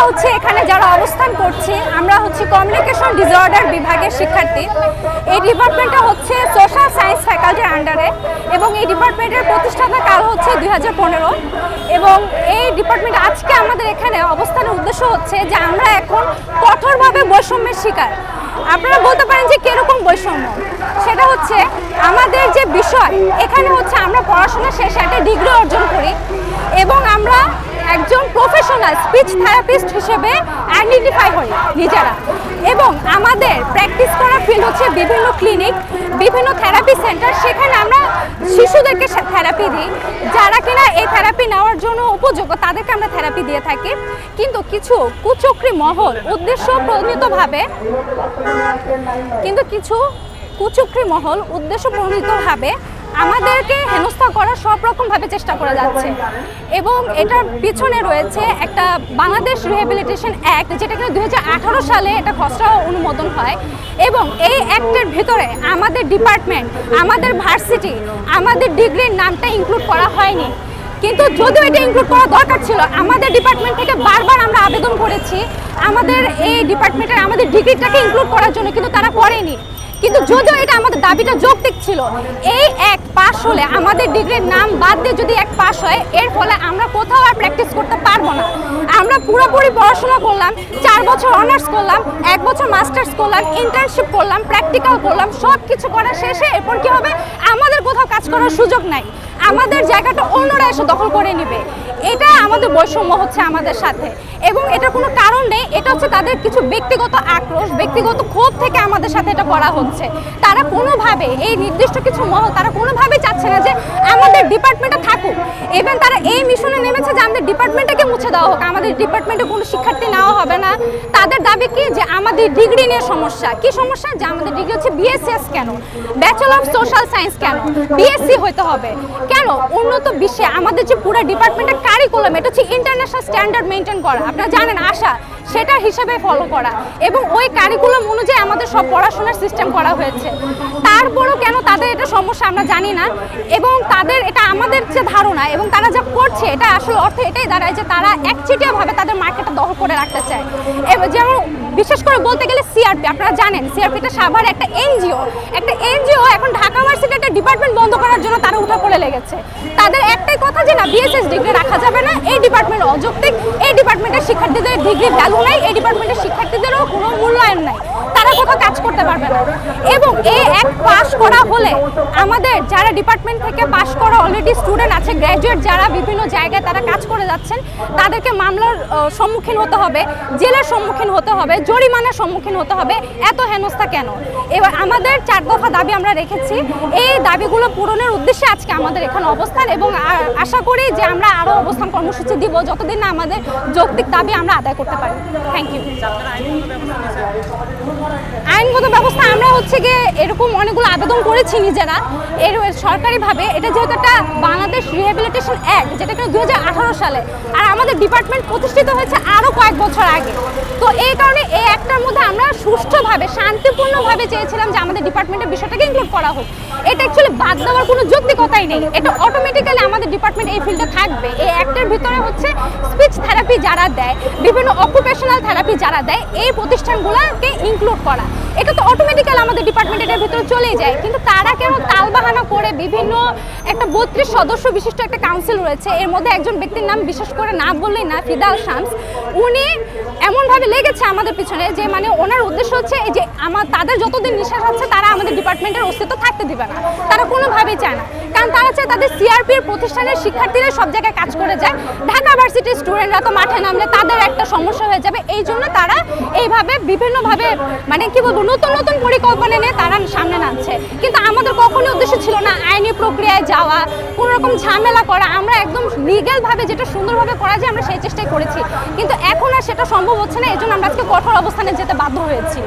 আমরা হচ্ছে এখানে যারা অবস্থান করছি, আমরা হচ্ছে কমিউনিকেশন ডিসঅর্ডার বিভাগের শিক্ষার্থী। এই ডিপার্টমেন্টটা হচ্ছে সোশ্যাল সায়েন্স ফ্যাকাল্টির আন্ডারে এবং এই ডিপার্টমেন্টের প্রতিষ্ঠাতা কাল হচ্ছে দু হাজার পনেরো। এবং এই ডিপার্টমেন্ট আজকে আমাদের এখানে অবস্থানের উদ্দেশ্য হচ্ছে যে আমরা এখন কঠোরভাবে বৈষম্যের শিকার। আপনারা বলতে পারেন যে কীরকম বৈষম্য? সেটা হচ্ছে আমাদের যে বিষয়, এখানে হচ্ছে আমরা পড়াশোনা শেষে একটা ডিগ্রি অর্জন করি এবং আমরা একজন প্রফেশনাল স্পিচ থেরাপিস্ট হিসেবে আইডেন্টিফাই হই নিজেরা। এবং আমাদের প্র্যাকটিস করা ফিল্ড হচ্ছে বিভিন্ন ক্লিনিক বিভিন্ন থেরাপি সেন্টার সেখানে আমরা শিশুদেরকে থেরাপি দিই, যারা কিনা এই থেরাপি নেওয়ার জন্য উপযোগ্য, তাদেরকে আমরা থেরাপি দিয়ে থাকি। কিন্তু কিছু কুচক্রী মহল উদ্দেশ্য প্রণীতভাবে কিন্তু কিছু কুচক্রী মহল উদ্দেশ্য প্রণীতভাবে আমাদেরকে হেনস্থা করার সব রকমভাবে চেষ্টা করা যাচ্ছে। এবং এটার পিছনে রয়েছে একটা বাংলাদেশ রিহ্যাবিলিটেশন অ্যাক্ট, যেটা কিনা দু সালে এটা খসড়া অনুমোদন হয়। এবং এই অ্যাক্টের ভিতরে আমাদের ডিপার্টমেন্ট, আমাদের ভার্সিটি, আমাদের ডিগ্রির নামটা ইনক্লুড করা হয়নি। কিন্তু যদিও এটা ইনক্লুড করা দরকার ছিল, আমাদের ডিপার্টমেন্ট থেকে বারবার আমরা আবেদন করেছি, আমাদের এই ডিপার্টমেন্টের, আমাদের ডিগ্রিটাকে ইনক্লুড করার জন্য, কিন্তু তারা করেনি। কিন্তু যদিও এটা আমাদের দাবিটা যৌক্তিক ছিল, এই এক পাস হলে আমাদের ডিগ্রির নাম বাদ দিয়ে যদি এক পাস হয়, এর ফলে আমরা কোথাও আর প্র্যাকটিস করতে পারব না। আমরা পুরোপুরি পড়াশোনা করলাম, চার বছর অনার্স করলাম, এক বছর মাস্টার্স করলাম ইন্টার্নশিপ করলাম প্র্যাকটিক্যাল করলাম সব কিছু করা শেষে এরপর কি হবে? আমাদের কোথাও কাজ করার সুযোগ নাই। আমাদের জায়গাটা অন্যরা এসে দখল করে নেবে। এটা আমাদের বৈষম্য হচ্ছে আমাদের সাথে। এবং এটা কোনো কারণ নেই, এটা হচ্ছে তাদের কিছু ব্যক্তিগত আক্রোশ, ব্যক্তিগত ক্ষোভ থেকে আমাদের সাথে এটা করা হচ্ছে। তারা কোনোভাবে এই নির্দিষ্ট কিছু মহল, তারা কোনোভাবে চাচ্ছে না যে আমাদের ডিপার্টমেন্টে থাকুক। এবং তারা এই মিশনে নেমেছে যে আমাদের ডিপার্টমেন্টটাকে মুছে দেওয়া হোক। আমাদের ডিপার্টমেন্টে কোনো শিক্ষার্থী নেওয়া হবে না। তাদের দাবি কি? যে আমাদের ডিগ্রি নিয়ে সমস্যা। কি সমস্যা? যে আমাদের ডিগ্রি হচ্ছে বিএসএস কেন? ব্যাচেলর অফ সোশ্যাল সায়েন্স কেন? বিএসসি হইতে হবে। কেন? উন্নত বিশ্বে আমাদের যে পুরো ডিপার্টমেন্টের কারিকুলাম এটা হচ্ছে ইন্টারন্যাশনাল স্ট্যান্ডার্ড মেনটেন করা। আপনারা জানেন, আশা সেটা হিসেবে ফলো করা। এবং ওই কারিকুলাম অনুযায়ী আমাদের সব পড়াশোনার সিস্টেম করা হয়েছে। তারপরও কেন তাদের এটা সমস্যা আমরা জানি না। এবং তাদের, এটা আমাদের যে ধারণা, এবং তারা যা করছে, এটা আসলে অর্থ এটাই দাঁড়ায় যে তারা একচেটিয়াভাবে করে রাখতে চাই যেমন বিশেষ করে বলতে গেলে সিআরপি আপনারা জানেন সিআরপিটা সাভার একটা এনজিও একটা এনজিও এখন ঢাকা ভার্সিটি একটা ডিপার্টমেন্ট বন্ধ করার জন্য তারা উঠা পড়ে লেগেছে। তাদের একটাই কথা যে না বিএসএস ডিগ্রি রাখা যাবে না, এই ডিপার্টমেন্ট অযৌক্তিক, এই ডিপার্টমেন্টের শিক্ষার্থীদের ডিগ্রি ভ্যালু নাই, এই ডিপার্টমেন্টের শিক্ষার্থীদেরও কোনো মূল্যায়ন নাই। তারা কোথাও কাজ করতে পারবে না। এবং এই এক করা হলে আমাদের যারা ডিপার্টমেন্ট থেকে পাশ করা অলরেডি স্টুডেন্ট আছে গ্র্যাজুয়েট যারা বিভিন্ন জায়গায় তারা কাজ করে যাচ্ছেন, তাদেরকে মামলার সম্মুখীন হতে হবে, জেলের সম্মুখীন হতে হবে, জরিমানার সম্মুখীন হতে হবে, এত হেনস্থা কেন? এবার আমাদের চার দফা দাবি আমরা রেখেছি। এই দাবিগুলো পূরণের উদ্দেশ্যে আজকে আমাদের এখানে অবস্থান এবং আশা করি যে আমরা আরও অবস্থান কর্মসূচি দিব, যতদিন না আমাদের যৌক্তিক দাবি আমরা আদায় করতে পারি। থ্যাংক ইউ আইনগত ব্যবস্থা, আমরা হচ্ছে গিয়ে এরকম অনেকগুলো আবেদন করেছি নিজেরা। এর সরকারিভাবে, এটা যেহেতু একটা বাংলাদেশ অ্যাক্ট যেটা কিন্তু দু সালে। আর আমাদের ডিপার্টমেন্ট প্রতিষ্ঠিত হয়েছে আরও কয়েক বছর আগে। তো এই কারণে এই অ্যাক্টটার মধ্যে আমরা সুষ্ঠুভাবে, শান্তিপূর্ণভাবে চেয়েছিলাম যে আমাদের ডিপার্টমেন্টের বিষয়টাকে ইনক্লুড করা হোক। এটা অ্যাকচুয়ালি বাদ দেওয়ার কোনো যৌক্তিকতাই নেই। এটা অটোমেটিক্যালি আমাদের ডিপার্টমেন্ট এই ফিল্ডে থাকবে। এই অ্যাক্টের ভিতরে হচ্ছে স্পিচ থেরাপি যারা দেয়, বিভিন্ন অকুপেশনাল থেরাপি যারা দেয়, এই প্রতিষ্ঠানগুলোকে ইনক্লুড করা। এটা তো অটোমেটিক্যাল আমাদের ডিপার্টমেন্ট এটার ভিতরে চলেই যায়। কিন্তু তারা কেন তালবাহানা করে বিভিন্ন একটা বত্রিশ সদস্য বিশিষ্ট একটা কাউন্সিল রয়েছে। এর মধ্যে একজন ব্যক্তির নাম বিশেষ করে না বললেই না, ফিদাল শামস। উনি এমনভাবে লেগেছে আমাদের পিছনে যে মানে ওনার উদ্দেশ্য হচ্ছে এই যে, আমার, তাদের যতদিন নিঃশ্বাস আছে, তারা আমাদের ডিপার্টমেন্টের অস্তিত্ব থাকতে দিবে না। তারা কোনোভাবেই চায় না। কারণ তারা চায় তাদের সিআরপির প্রতিষ্ঠানের শিক্ষার্থীরা সব জায়গায় কাজ করে যায়। ঢাকা ভার্সিটির স্টুডেন্টরা তো মাঠে নামলে তাদের একটা সমস্যা হয়ে যাবে। এই জন্য তারা এইভাবে বিভিন্নভাবে মানে কি বলব, নতুন নতুন পরিকল্পনা নিয়ে তারা সামনে নামছে। কিন্তু আমাদের কখনো উদ্দেশ্য ছিল না আইনি প্রক্রিয়ায় যাওয়া কোনো রকম ঝামেলা করা। আমরা একদম লিগ্যালভাবে যেটা সুন্দরভাবে করা যায় আমরা সেই চেষ্টাই করেছি। কিন্তু এখন আর সেটা সম্ভব হচ্ছে না এই জন্য আমরা আজকে কঠোর অবস্থানে যেতে বাধ্য হয়েছি।